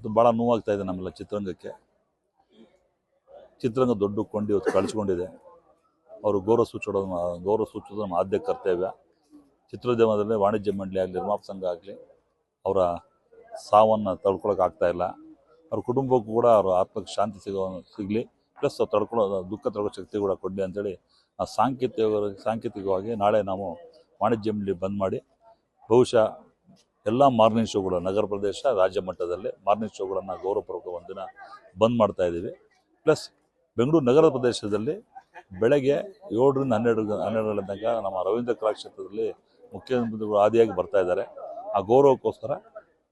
ಮತ್ತು ಭಾಳ ನೋವಾಗ್ತಾ ಇದೆ ನಮ್ಮೆಲ್ಲ ಚಿತ್ರರಂಗಕ್ಕೆ. ಚಿತ್ರರಂಗ ದೊಡ್ಡ ಕೊಂಡು ಇವತ್ತು ಕಳಿಸ್ಕೊಂಡಿದೆ. ಅವರು ಗೌರವ ಸೂಚಿಸೋದು ಗೌರವ ಸೂಚಿಸೋದು ನಮ್ಮ ಆದ್ಯ ಕರ್ತವ್ಯ. ಚಿತ್ರೋದ್ಯಮದಲ್ಲಿ ವಾಣಿಜ್ಯ ಮಂಡಳಿ ಆಗಲಿ ನಿರ್ಮಾಪ ಸಂಘ ಆಗಲಿ, ಅವರ ಸಾವನ್ನು ತಡ್ಕೊಳಕ್ಕೆ ಇಲ್ಲ. ಅವ್ರ ಕುಟುಂಬಕ್ಕೂ ಕೂಡ ಅವ್ರ ಆತ್ಮಕ್ಕೆ ಶಾಂತಿ ಸಿಗೋ, ಸಿಗಲಿ, ಪ್ಲಸ್ ತಡ್ಕೊಳ್ಳೋ ದುಃಖ ತಡ್ಕೊಳ್ಳೋ ಶಕ್ತಿ ಕೂಡ ಕೊಡಲಿ ಅಂತೇಳಿ ಆ ಸಾಂಕೇತಿಕ ಸಾಂಕೇತಿಕವಾಗಿ ನಾಳೆ ನಾವು ವಾಣಿಜ್ಯ ಮಂಡಳಿ ಬಂದ್ ಮಾಡಿ ಬಹುಶಃ ಎಲ್ಲ ಮಾರ್ನಿಂಗ್ ಶೋಗಳು ನಗರ ಪ್ರದೇಶ, ರಾಜ್ಯ ಮಟ್ಟದಲ್ಲಿ ಮಾರ್ನಿಂಗ್ ಶೋಗಳನ್ನು ಗೌರವಪೂರ್ವಕ ಒಂದಿನ ಬಂದ್ ಮಾಡ್ತಾ ಇದ್ದೀವಿ. ಪ್ಲಸ್ ಬೆಂಗಳೂರು ನಗರ ಪ್ರದೇಶದಲ್ಲಿ ಬೆಳಗ್ಗೆ ಏಳರಿಂದ ಹನ್ನೆರಡು ಹನ್ನೆರಡು ತನಕ ನಮ್ಮ ರವೀಂದ್ರ ಕಲಾಕ್ಷೇತ್ರದಲ್ಲಿ ಮುಖ್ಯಮಂತ್ರಿಗಳು ಆದಿಯಾಗಿ ಬರ್ತಾ ಇದ್ದಾರೆ. ಆ ಗೌರವಕ್ಕೋಸ್ಕರ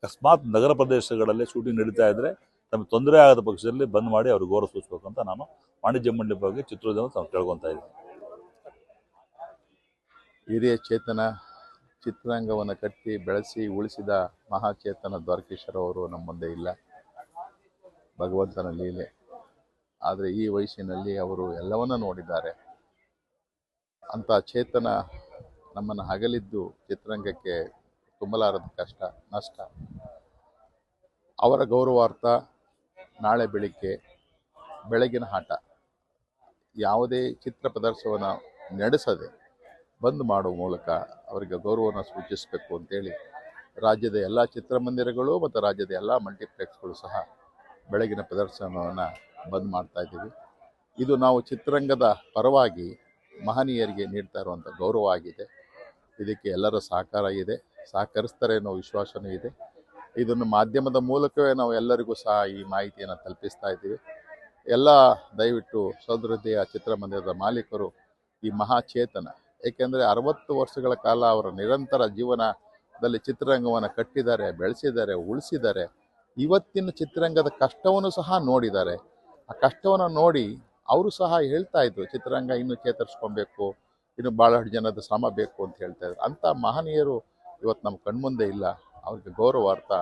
ಅಕಸ್ಮಾತ್ ನಗರ ಪ್ರದೇಶಗಳಲ್ಲಿ ಶೂಟಿಂಗ್ ನಡೀತಾ ಇದ್ದರೆ ತಮಗೆ ತೊಂದರೆ ಆಗದ ಪಕ್ಷದಲ್ಲಿ ಬಂದ್ ಮಾಡಿ ಅವ್ರಿಗೆ ಗೌರವ ಸೂಚಿಸಬೇಕು ಅಂತ ನಾನು ವಾಣಿಜ್ಯ ಮಂಡಳಿ ಬಗ್ಗೆ ಚಿತ್ರೋದ್ಯಮ ತಾವು ಕೇಳ್ಕೊತಾ ಇದ್ದೀನಿ ಹಿರಿಯ ಚೇತನ ಚಿತ್ರರಂಗವನ್ನು ಕಟ್ಟಿ ಬೆಳೆಸಿ ಉಳಿಸಿದ ಮಹಾಚೇತನ ದ್ವಾರಕೀಶ್ವರ ಅವರು ನಮ್ಮ ಮುಂದೆ ಇಲ್ಲ. ಭಗವಂತನ ಲೀಲೆ. ಆದರೆ ಈ ವಯಸ್ಸಿನಲ್ಲಿ ಅವರು ಎಲ್ಲವನ್ನ ನೋಡಿದ್ದಾರೆ. ಅಂಥ ಚೇತನ ನಮ್ಮನ್ನು ಹಗಲಿದ್ದು ಚಿತ್ರರಂಗಕ್ಕೆ ತುಂಬಲಾರದ ಕಷ್ಟ, ನಷ್ಟ. ಅವರ ಗೌರವಾರ್ಥ ನಾಳೆ ಬೆಳಿಗ್ಗೆ ಬೆಳಗಿನ ಆಟ ಯಾವುದೇ ಚಿತ್ರ ಪ್ರದರ್ಶನವನ್ನು ನಡೆಸದೆ ಬಂದ್ ಮಾಡುವ ಮೂಲಕ ಅವರಿಗೆ ಗೌರವವನ್ನು ಸೂಚಿಸಬೇಕು ಅಂತೇಳಿ ರಾಜ್ಯದ ಎಲ್ಲ ಚಿತ್ರಮಂದಿರಗಳು ಮತ್ತು ರಾಜ್ಯದ ಎಲ್ಲ ಮಲ್ಟಿಪ್ಲೆಕ್ಸ್ಗಳು ಸಹ ಬೆಳಗಿನ ಪ್ರದರ್ಶನವನ್ನು ಬಂದ್ ಮಾಡ್ತಾ ಇದ್ದೀವಿ. ಇದು ನಾವು ಚಿತ್ರರಂಗದ ಪರವಾಗಿ ಮಹನೀಯರಿಗೆ ನೀಡ್ತಾ ಇರುವಂಥ ಗೌರವ ಆಗಿದೆ. ಇದಕ್ಕೆ ಎಲ್ಲರ ಸಹಕಾರ ಇದೆ, ಸಹಕರಿಸ್ತಾರೆ ಅನ್ನೋ ವಿಶ್ವಾಸನೂ ಇದೆ. ಇದನ್ನು ಮಾಧ್ಯಮದ ಮೂಲಕವೇ ನಾವು ಎಲ್ಲರಿಗೂ ಸಹ ಈ ಮಾಹಿತಿಯನ್ನು ತಲುಪಿಸ್ತಾ ಇದ್ದೀವಿ. ಎಲ್ಲ ದಯವಿಟ್ಟು ಸಹೃದಯ ಚಿತ್ರಮಂದಿರದ ಮಾಲೀಕರು ಈ ಮಹಾಚೇತನ ಏಕೆಂದರೆ ಅರವತ್ತು ವರ್ಷಗಳ ಕಾಲ ಅವರ ನಿರಂತರ ಜೀವನದಲ್ಲಿ ಚಿತ್ರರಂಗವನ್ನು ಕಟ್ಟಿದ್ದಾರೆ, ಬೆಳೆಸಿದ್ದಾರೆ, ಉಳಿಸಿದ್ದಾರೆ. ಇವತ್ತಿನ ಚಿತ್ರರಂಗದ ಕಷ್ಟವನ್ನು ಸಹ ನೋಡಿದ್ದಾರೆ. ಆ ಕಷ್ಟವನ್ನು ನೋಡಿ ಅವರು ಸಹ ಹೇಳ್ತಾ ಇದ್ರು, ಚಿತ್ರರಂಗ ಇನ್ನೂ ಚೇತರಿಸ್ಕೊಬೇಕು, ಇನ್ನು ಭಾಳಷ್ಟು ಜನದ ಶ್ರಮ ಬೇಕು ಅಂತ ಹೇಳ್ತಾ ಇದ್ರು. ಅಂಥ ಮಹನೀಯರು ಇವತ್ತು ನಮ್ಮ ಕಣ್ಮುಂದೆ ಇಲ್ಲ. ಅವ್ರಿಗೆ ಗೌರವಾರ್ಥ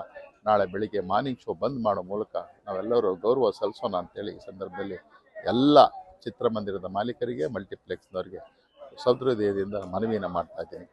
ನಾಳೆ ಬೆಳಿಗ್ಗೆ ಮಾರ್ನಿಂಗ್ ಶೋ ಬಂದ್ ಮಾಡೋ ಮೂಲಕ ನಾವೆಲ್ಲರೂ ಗೌರವ ಸಲ್ಲಿಸೋಣ ಅಂತೇಳಿ ಈ ಸಂದರ್ಭದಲ್ಲಿ ಎಲ್ಲ ಚಿತ್ರಮಂದಿರದ ಮಾಲೀಕರಿಗೆ, ಮಲ್ಟಿಪ್ಲೆಕ್ಸ್ನವರಿಗೆ ಸಹೃದಯದಿಂದ ಮನವಿಯನ್ನು ಮಾಡ್ತಾ ಇದ್ದೀನಿ